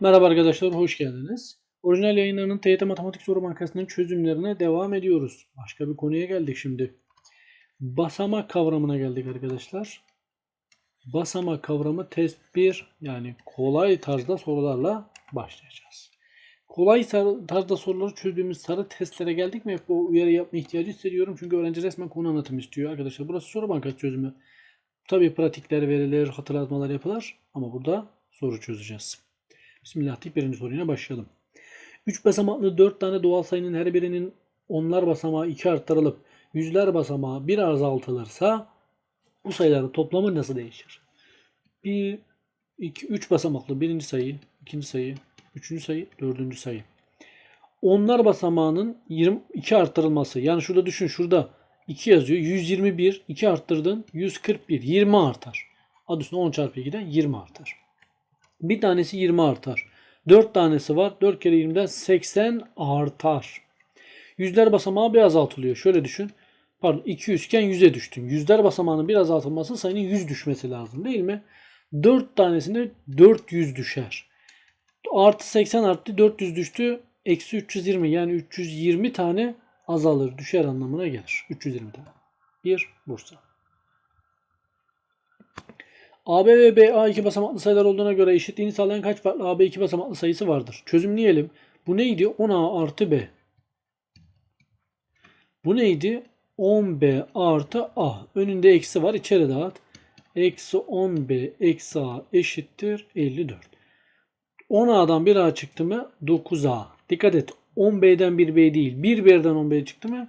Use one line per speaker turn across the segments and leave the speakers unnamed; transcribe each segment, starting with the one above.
Merhaba arkadaşlar, hoş geldiniz. Orijinal yayınlarının TYT Matematik Soru Bankası'nın çözümlerine devam ediyoruz. Başka bir konuya geldik şimdi. Basamak kavramına geldik arkadaşlar. Basamak kavramı test 1 yani kolay tarzda sorularla başlayacağız. Kolay tar- tarzda soruları çözdüğümüz sarı testlere geldik mi? Bu uyarı yapma ihtiyacı hissediyorum. Çünkü öğrenci resmen konu anlatımı istiyor arkadaşlar. Burası soru bankası çözümü. Tabii pratikler verilir, hatırlatmalar yapılır ama burada soru çözeceğiz. Bismillah deyip birinci soruyla başlayalım. 3 basamaklı 4 tane doğal sayının her birinin onlar basamağı 2 arttırılıp yüzler basamağı 1 azaltılırsa bu sayıların toplamı nasıl değişir? 1, 2, 3 basamaklı birinci sayı, ikinci sayı, üçüncü sayı, dördüncü sayı. Onlar basamağının 22 arttırılması. Yani şurada düşün şurada 2 yazıyor. 121, 2 arttırdın 141, 20 artar. Adı üstünde 10 çarpı 2'den 20 artar. Bir tanesi 20 artar. 4 tanesi var. 4 kere 20'den 80 artar. Yüzler basamağı bir azaltılıyor. Şöyle düşün. Pardon 200 iken 100'e düştün. Yüzler basamağının bir azaltılması sayının 100 düşmesi lazım değil mi? 4 tanesinde 400 düşer. Artı 80 arttı 400 düştü. Eksi 320 yani 320 tane azalır düşer anlamına gelir. 320 tane. 1 Bursa. AB ve BA iki basamaklı sayılar olduğuna göre eşitliğini sağlayan kaç farklı AB iki basamaklı sayısı vardır? Çözümleyelim. Bu neydi? 10A artı B. Bu neydi? 10B artı A. Önünde eksi var. İçeri dağıt. Eksi 10B eksi A eşittir 54. 10A'dan 1A çıktı mı? 9A. Dikkat et. 10B'den 1B değil. 1B'den 10B çıktı mı?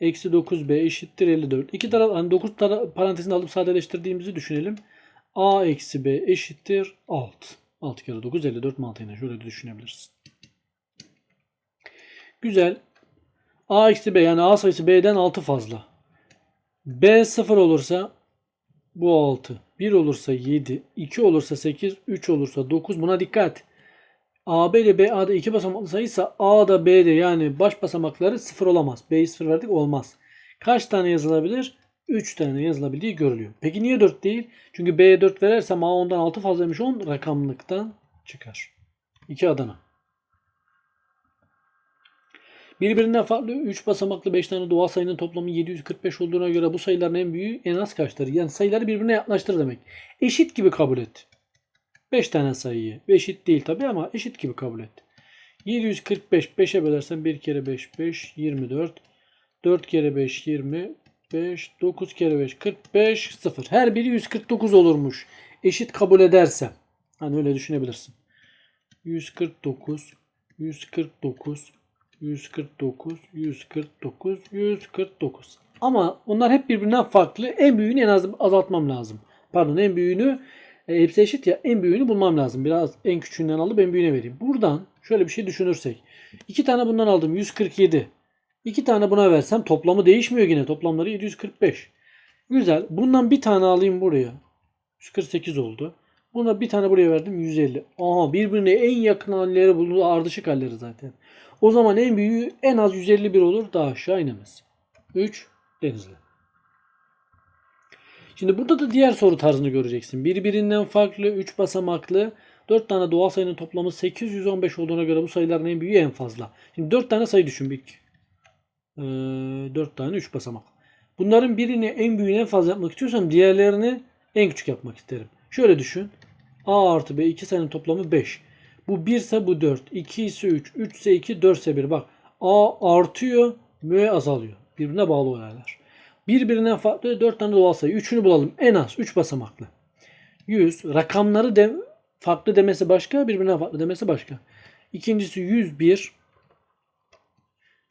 Eksi 9B eşittir 54. İki taraf hani 9 taraf, parantezini alıp sadeleştirdiğimizi düşünelim. A eksi B eşittir 6. 6 kere 9 54 mantığıyla şöyle düşünebilirsin. Güzel. A eksi B yani A sayısı B'den 6 fazla. B 0 olursa bu 6. 1 olursa 7. 2 olursa 8. 3 olursa 9. Buna dikkat. AB ile BA'da iki basamaklı sayıysa A'da B'de yani baş basamakları 0 olamaz. B'yi 0 verdik olmaz. Kaç tane yazılabilir? 3 tane yazılabildiği görülüyor. Peki niye 4 değil? Çünkü B'ye 4 verersem A ondan 6 fazlaymış 10 rakamlıktan çıkar. 2 Adana. Birbirinden farklı 3 basamaklı 5 tane doğal sayının toplamı 745 olduğuna göre bu sayıların en büyüğü en az kaçtır? Yani sayıları birbirine yaklaştır demek. Eşit gibi kabul et. 5 tane sayıyı. Eşit değil tabi ama eşit gibi kabul et. 745 5'e bölersen 1 kere 5 5 24 4 kere 5 20 5 9 kere 5 45 0. Her biri 149 olurmuş. Eşit kabul edersem. Hani öyle düşünebilirsin. 149 149 149 149 149. Ama onlar hep birbirinden farklı. En büyüğünü en az azaltmam lazım. Pardon en büyüğünü e, hepsi eşit ya en büyüğünü bulmam lazım. Biraz en küçüğünden alıp en büyüğüne vereyim. Buradan şöyle bir şey düşünürsek. iki tane bundan aldım 147. İki tane buna versem toplamı değişmiyor yine. Toplamları 745. Güzel. Bundan bir tane alayım buraya. 148 oldu. Buna bir tane buraya verdim 150. Aha birbirine en yakın halleri buldu. Ardışık halleri zaten. O zaman en büyüğü en az 151 olur. Daha aşağı inemez. 3 denizli. Şimdi burada da diğer soru tarzını göreceksin. Birbirinden farklı 3 basamaklı 4 tane doğal sayının toplamı 815 olduğuna göre bu sayıların en büyüğü en fazla. Şimdi 4 tane sayı düşün. 1, ee, e, 4 tane 3 basamak. Bunların birini en büyüğünü en fazla yapmak istiyorsam diğerlerini en küçük yapmak isterim. Şöyle düşün. A artı B iki sayının toplamı 5. Bu 1 ise bu 4. 2 ise 3. 3 ise 2. 4 ise 1. Bak A artıyor. M azalıyor. Birbirine bağlı olaylar. Birbirinden farklı 4 tane doğal sayı. 3'ünü bulalım. En az 3 basamaklı. 100. Rakamları de, farklı demesi başka. Birbirinden farklı demesi başka. İkincisi 101.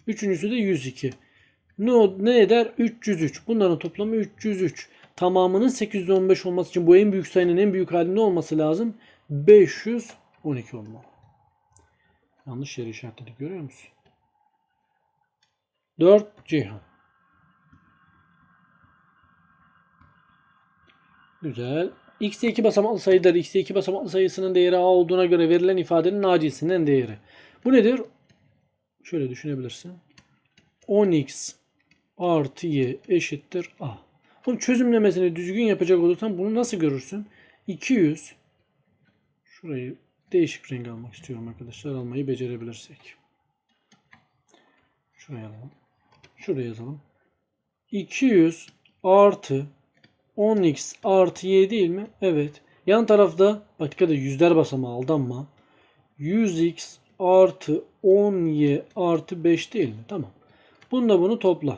Üçüncüsü de 102. Ne, ne eder? 303. Bunların toplamı 303. Tamamının 815 olması için bu en büyük sayının en büyük halinde olması lazım. 512 olmalı. Yanlış yere işaretledik görüyor musun? 4 Ceyhan. Güzel. X'e 2 basamaklı sayıdır. X'e 2 basamaklı sayısının değeri A olduğuna göre verilen ifadenin A cinsinden değeri. Bu nedir? Şöyle düşünebilirsin. 10x artı y eşittir A. Bunun çözümlemesini düzgün yapacak olursan bunu nasıl görürsün? 200 şurayı değişik renk almak istiyorum arkadaşlar. Almayı becerebilirsek. Şuraya alalım. Şuraya yazalım. 200 artı 10x artı y değil mi? Evet. Yan tarafta bak dikkat yüzler basamağı aldanma. 100x artı 10y artı 5 değil mi? Tamam. Bununla bunu topla.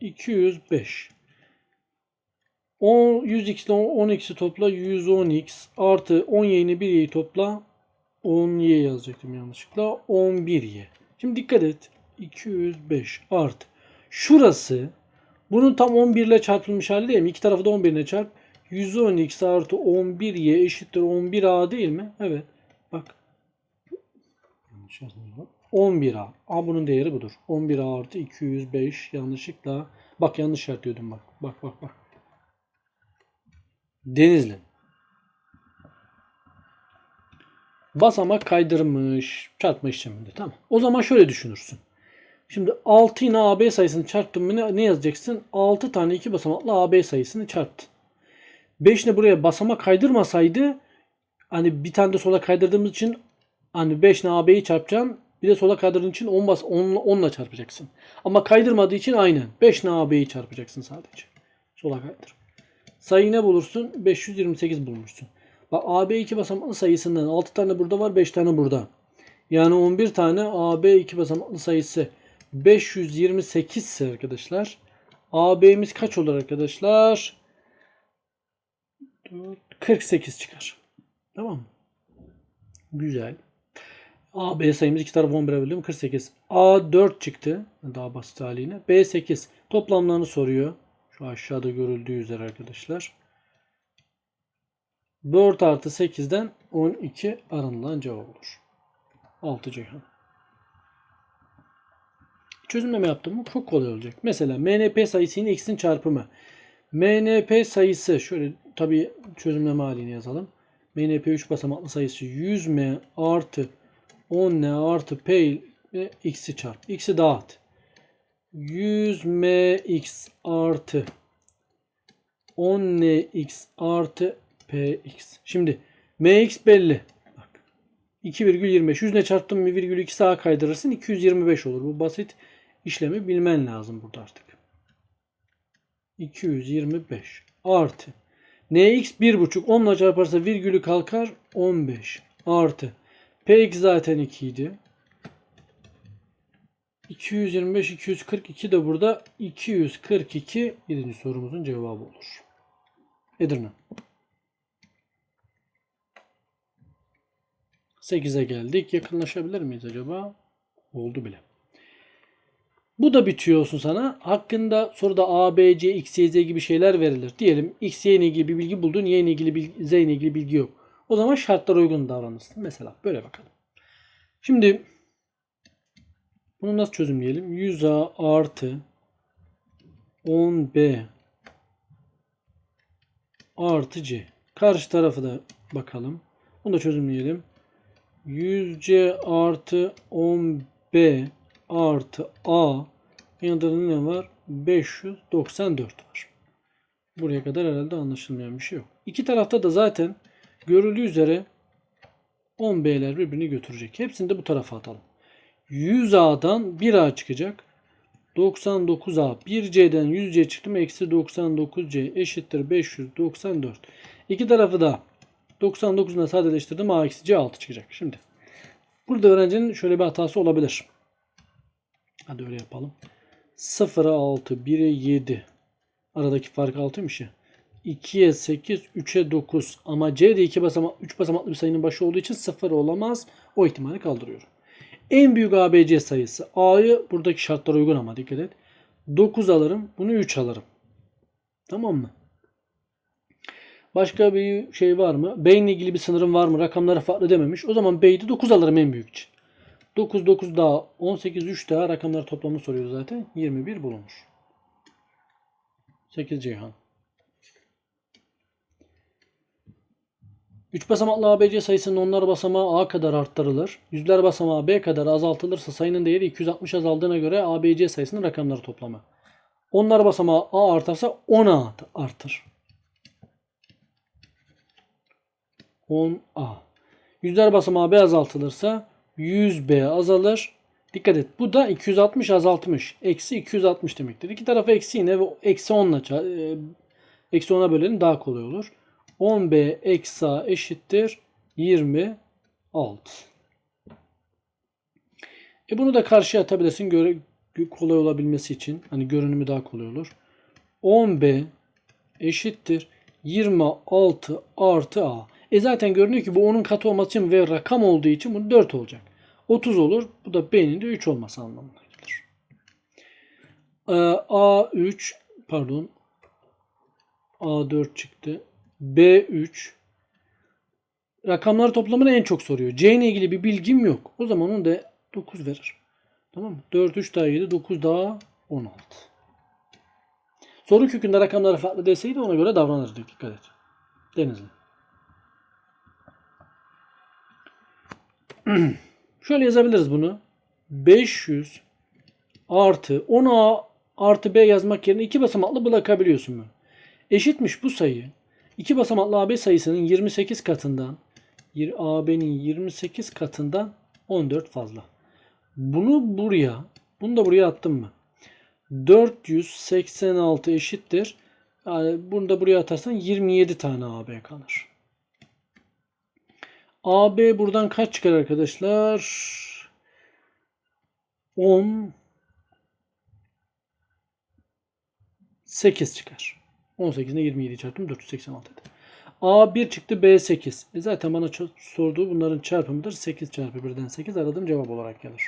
205. 10, 100x ile 10x'i topla 110x artı 10y'ni 1y'yi topla 10y yazacaktım yanlışlıkla 11y. Şimdi dikkat et 205 artı şurası bunun tam 11 ile çarpılmış hali değil mi? İki tarafı da 11 ile çarp. 110x artı 11y eşittir 11a değil mi? Evet. Bak. Yazmıyorum. 11a. A bunun değeri budur. 11a artı 205 yanlışlıkla. Bak yanlış işaretliyordum bak. Bak bak bak. Denizli. Basamak kaydırmış. Çarpma işleminde. Tamam. O zaman şöyle düşünürsün. Şimdi 6 ile AB sayısını çarptın mı ne, ne yazacaksın? 6 tane 2 basamaklı AB sayısını çarptın. 5 ile buraya basamak kaydırmasaydı hani bir tane de sola kaydırdığımız için hani 5 ile AB'yi çarpacaksın. Bir de sola kaydırdığın için 10 bas 10 10'la çarpacaksın. Ama kaydırmadığı için aynen 5 ile AB'yi çarpacaksın sadece. Sola kaydır. Sayı ne bulursun? 528 bulmuşsun. Bak AB 2 basamaklı sayısından 6 tane burada var 5 tane burada. Yani 11 tane AB 2 basamaklı sayısı 528 ise arkadaşlar AB'miz kaç olur arkadaşlar? 48 çıkar. Tamam mı? Güzel. AB sayımız iki tarafı 11'e böldüm. 48. A 4 çıktı. Daha basit haliyle. B 8. Toplamlarını soruyor. Şu aşağıda görüldüğü üzere arkadaşlar. 4 artı 8'den 12 aranılan cevap olur. 6 Ceyhan. Çözümleme yaptım mı çok kolay olacak. Mesela MNP sayısının x'in çarpımı. MNP sayısı şöyle tabi çözümleme halini yazalım. MNP 3 basamaklı sayısı 100m artı 10n artı p ile x'i çarp. x'i dağıt. 100mx artı 10nx artı px. Şimdi mx belli. Bak. 2,25. 100 ile çarptım mı virgül 2 sağa kaydırırsın. 225 olur. Bu basit işlemi bilmen lazım burada artık. 225 artı nx 1,5 10 ile çarparsa virgülü kalkar 15 artı px zaten 2 idi. 225 242 de burada 242 birinci sorumuzun cevabı olur. Edirne. 8'e geldik. Yakınlaşabilir miyiz acaba? Oldu bile. Bu da bitiyor olsun sana. Hakkında soruda A, B, C, X, Y, Z gibi şeyler verilir. Diyelim X, Y ile ilgili bir bilgi buldun. Y ile ilgili bilgi, Z ile ilgili bilgi yok. O zaman şartlara uygun davranırsın. Mesela böyle bakalım. Şimdi bunu nasıl çözümleyelim? 100A artı 10B artı C. Karşı tarafı da bakalım. Bunu da çözümleyelim. 100C artı 10B artı A yanında ne var? 594 var. Buraya kadar herhalde anlaşılmayan bir şey yok. İki tarafta da zaten görüldüğü üzere 10B'ler birbirini götürecek. Hepsini de bu tarafa atalım. 100A'dan 1A çıkacak. 99A 1C'den 100C çıktı mı? Eksi 99C eşittir 594. İki tarafı da 99'una sadeleştirdim. A eksi C 6 çıkacak. Şimdi burada öğrencinin şöyle bir hatası olabilir. Hadi öyle yapalım. 0'a 6, 1'e 7. Aradaki fark 6'ymış ya. 2'ye 8, 3'e 9. Ama C de 2 basamak, 3 basamaklı bir sayının başı olduğu için 0 olamaz. O ihtimali kaldırıyorum. En büyük ABC sayısı. A'yı buradaki şartlara uygun ama dikkat et. 9 alırım. Bunu 3 alırım. Tamam mı? Başka bir şey var mı? B ile ilgili bir sınırım var mı? Rakamları farklı dememiş. O zaman B'yi de 9 alırım en büyük için. 9 9 daha 18 3 daha rakamları toplamını soruyor zaten. 21 bulunmuş. 8 Ceyhan. 3 basamaklı ABC sayısının onlar basamağı A kadar arttırılır. Yüzler basamağı B kadar azaltılırsa sayının değeri 260 azaldığına göre ABC sayısının rakamları toplamı. Onlar basamağı A artarsa 10A artır. 10A. Yüzler basamağı B azaltılırsa 100B azalır. Dikkat et. Bu da 260 azaltmış. Eksi 260 demektir. İki tarafı eksi yine ve eksi 10 ile e, eksi 10'a bölelim daha kolay olur. 10B eksi A eşittir 26. E bunu da karşıya atabilirsin. Göre, kolay olabilmesi için. Hani görünümü daha kolay olur. 10B eşittir 26 artı A. E zaten görünüyor ki bu onun katı olması için ve rakam olduğu için bu 4 olacak. 30 olur. Bu da B'nin de 3 olması anlamına gelir. Ee, A3 pardon A4 çıktı. B3 rakamlar toplamını en çok soruyor. C ile ilgili bir bilgim yok. O zaman onu da 9 verir. Tamam mı? 4 3 daha 7 9 daha 16. Soru kökünde rakamları farklı deseydi ona göre davranırdık. Dikkat et. Denizli. Şöyle yazabiliriz bunu. 500 artı 10A artı B yazmak yerine iki basamaklı bırakabiliyorsun bunu. Eşitmiş bu sayı. İki basamaklı AB sayısının 28 katından AB'nin 28 katından 14 fazla. Bunu buraya, bunu da buraya attım mı? 486 eşittir. Yani bunu da buraya atarsan 27 tane AB kalır. AB buradan kaç çıkar arkadaşlar? 10 8 çıkar. 18 ile 27 çarptım 486 eder. A1 çıktı B8. E zaten bana sorduğu bunların çarpımıdır. 8 çarpı 1'den 8 aradığım cevap olarak gelir.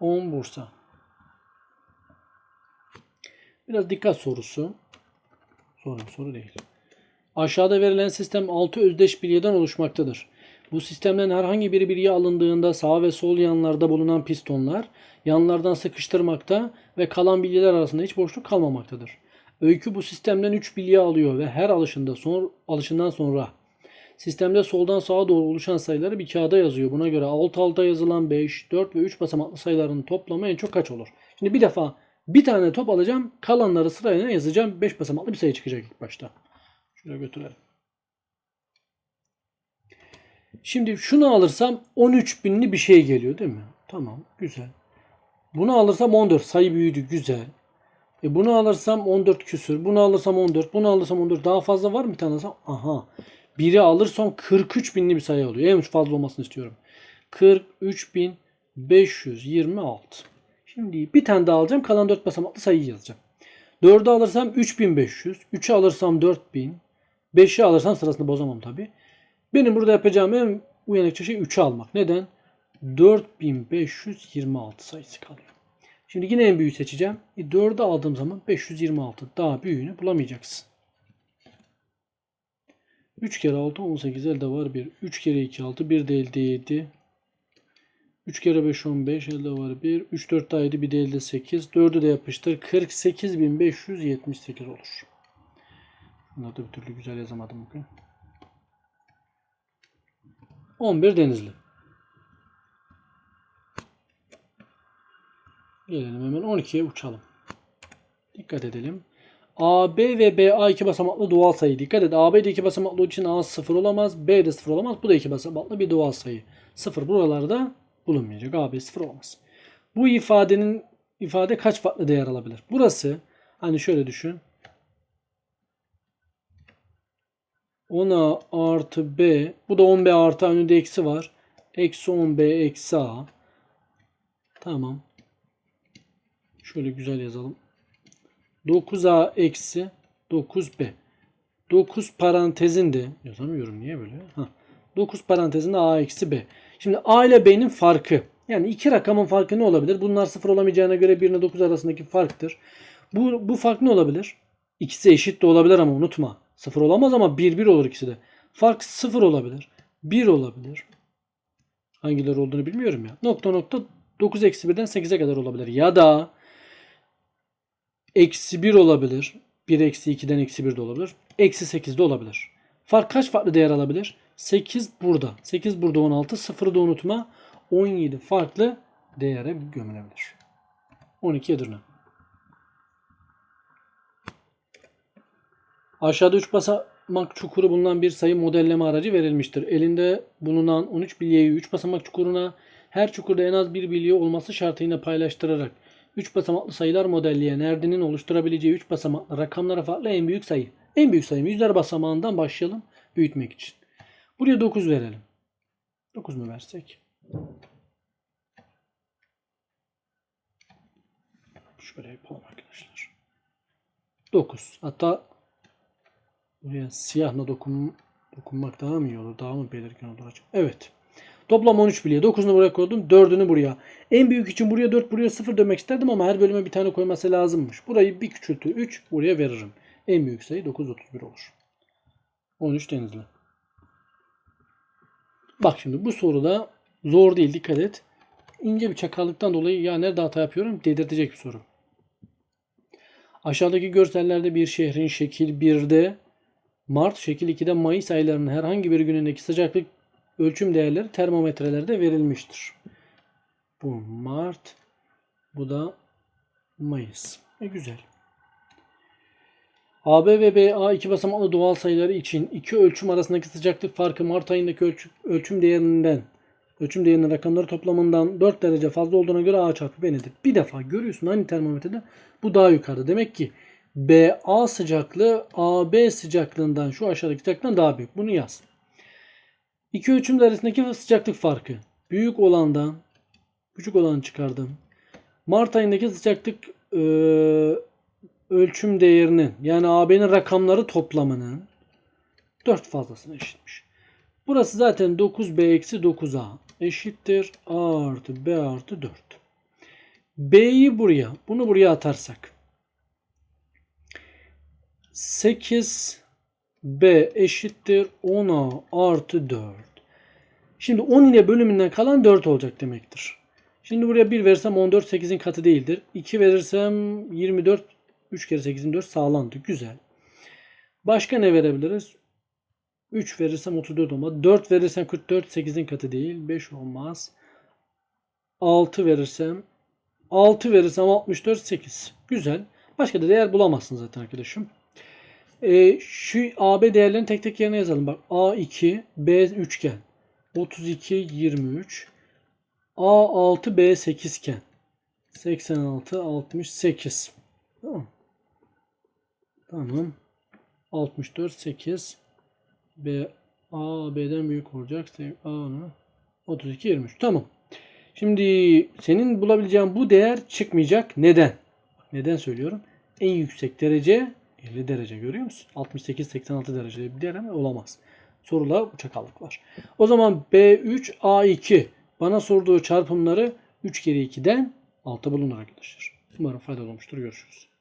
10 Bursa. Biraz dikkat sorusu. Soru soru değil. Aşağıda verilen sistem 6 özdeş bilyeden oluşmaktadır. Bu sistemden herhangi bir bilye alındığında sağ ve sol yanlarda bulunan pistonlar yanlardan sıkıştırmakta ve kalan bilyeler arasında hiç boşluk kalmamaktadır. Öykü bu sistemden 3 bilye alıyor ve her alışında son, alışından sonra sistemde soldan sağa doğru oluşan sayıları bir kağıda yazıyor. Buna göre alt alta yazılan 5, 4 ve 3 basamaklı sayıların toplamı en çok kaç olur? Şimdi bir defa bir tane top alacağım. Kalanları sırayla yazacağım. 5 basamaklı bir sayı çıkacak ilk başta. Şuraya götürelim. Şimdi şunu alırsam 13 binli bir şey geliyor değil mi? Tamam güzel. Bunu alırsam 14 sayı büyüdü güzel. E bunu alırsam 14 küsür. Bunu alırsam 14. Bunu alırsam 14. Daha fazla var mı bir tane alırsam? Aha. Biri alırsam 43 binli bir sayı oluyor. En fazla olmasını istiyorum. 43.526. Şimdi bir tane daha alacağım. Kalan 4 basamaklı sayıyı yazacağım. 4'ü alırsam 3500. 3'ü alırsam 4000. 5'i alırsam sırasını bozamam tabi. Benim burada yapacağım en uyanıkça şey 3'ü almak. Neden? 4526 sayısı kalıyor. Şimdi yine en büyüğü seçeceğim. E 4'ü aldığım zaman 526. Daha büyüğünü bulamayacaksın. 3 kere 6 18 elde var 1. 3 kere 2 6 1 de elde 7. 3 kere 5 15 elde var 1. 3 4 daha 7 bir de elde 8. 4'ü de yapıştır. 48578 olur. Bunları da bir türlü güzel yazamadım bugün. 11 Denizli. Gelelim hemen 12'ye uçalım. Dikkat edelim. AB ve BA iki basamaklı doğal sayı. Dikkat et. AB de iki basamaklı olduğu için A sıfır olamaz. B de sıfır olamaz. Bu da iki basamaklı bir doğal sayı. Sıfır buralarda bulunmayacak. AB sıfır olamaz. Bu ifadenin ifade kaç farklı değer alabilir? Burası hani şöyle düşün. 10A artı B. Bu da 10B artı önünde eksi var. Eksi 10B eksi A. Tamam. Şöyle güzel yazalım. 9A eksi 9B. 9 parantezinde yazamıyorum niye böyle? Ha. 9 parantezinde A eksi B. Şimdi A ile B'nin farkı. Yani iki rakamın farkı ne olabilir? Bunlar sıfır olamayacağına göre 1 ile 9 arasındaki farktır. Bu, bu fark ne olabilir? İkisi eşit de olabilir ama unutma. Sıfır olamaz ama 1 1 olur ikisi de. Fark sıfır olabilir. 1 olabilir. Hangileri olduğunu bilmiyorum ya. Nokta nokta 9 eksi 1'den 8'e kadar olabilir. Ya da eksi 1 olabilir. 1 eksi 2'den eksi 1 de olabilir. Eksi 8 de olabilir. Fark kaç farklı değer alabilir? 8 burada. 8 burada 16. 0'ı da unutma. 17 farklı değere gömülebilir. 12 Edirne. Aşağıda 3 basa basamak çukuru bulunan bir sayı modelleme aracı verilmiştir. Elinde bulunan 13 bilyeyi 3 basamak çukuruna her çukurda en az bir bilye olması şartıyla paylaştırarak 3 basamaklı sayılar modelleyen Erdin'in oluşturabileceği 3 basamaklı rakamlara farklı en büyük sayı. En büyük sayı yüzler basamağından başlayalım büyütmek için. Buraya 9 verelim. 9 mu versek? Şöyle yapalım arkadaşlar. 9. Hatta buraya siyahla dokun, dokunmak daha mı iyi olur? Daha mı belirgin olur acaba? Evet. Toplam 13 bilye. 9'unu buraya koydum. 4'ünü buraya. En büyük için buraya 4 buraya 0 demek isterdim ama her bölüme bir tane koyması lazımmış. Burayı bir küçültü 3 buraya veririm. En büyük sayı 9 31 olur. 13 denizli. Bak şimdi bu soruda zor değil dikkat et. İnce bir çakallıktan dolayı ya nerede hata yapıyorum dedirtecek bir soru. Aşağıdaki görsellerde bir şehrin şekil 1'de Mart, şekil 2'de Mayıs aylarının herhangi bir günündeki sıcaklık ölçüm değerleri termometrelerde verilmiştir. Bu Mart, bu da Mayıs. E güzel. AB ve BA iki basamaklı doğal sayıları için iki ölçüm arasındaki sıcaklık farkı Mart ayındaki ölçü- ölçüm değerinden ölçüm değerinin rakamları toplamından 4 derece fazla olduğuna göre A çarpı B nedir? Bir defa görüyorsun aynı termometrede bu daha yukarıda. Demek ki BA sıcaklığı AB sıcaklığından şu aşağıdaki sıcaklığından daha büyük. Bunu yaz. İki ölçüm arasındaki sıcaklık farkı. Büyük olandan küçük olanı çıkardım. Mart ayındaki sıcaklık e, ölçüm değerinin yani AB'nin rakamları toplamının 4 fazlasına eşitmiş. Burası zaten 9B eksi 9A eşittir A artı B artı 4. B'yi buraya, bunu buraya atarsak 8B eşittir 10A artı 4. Şimdi 10 ile bölümünden kalan 4 olacak demektir. Şimdi buraya 1 versem 14 8'in katı değildir. 2 verirsem 24 3 kere 8'in 4 sağlandı. Güzel. Başka ne verebiliriz? 3 verirsem 34 olmaz. 4 verirsem 44 8'in katı değil. 5 olmaz. 6 verirsem 6 verirsem 64 8. Güzel. Başka da değer bulamazsın zaten arkadaşım. Ee, şu AB değerlerini tek tek yerine yazalım. Bak A2 B üçgen. 32 23 A6 B8 iken 86 68. Tamam. Tamam. 64 8 B A B'den büyük olacak. A'nı 32 23. Tamam. Şimdi senin bulabileceğin bu değer çıkmayacak. Neden? Neden söylüyorum? En yüksek derece 50 derece görüyor musun? 68 86 derece bir değer ama olamaz. Soruda bu çakallık var. O zaman B3 A2 bana sorduğu çarpımları 3 kere 2'den 6 bulunur arkadaşlar. Umarım faydalı olmuştur. Görüşürüz.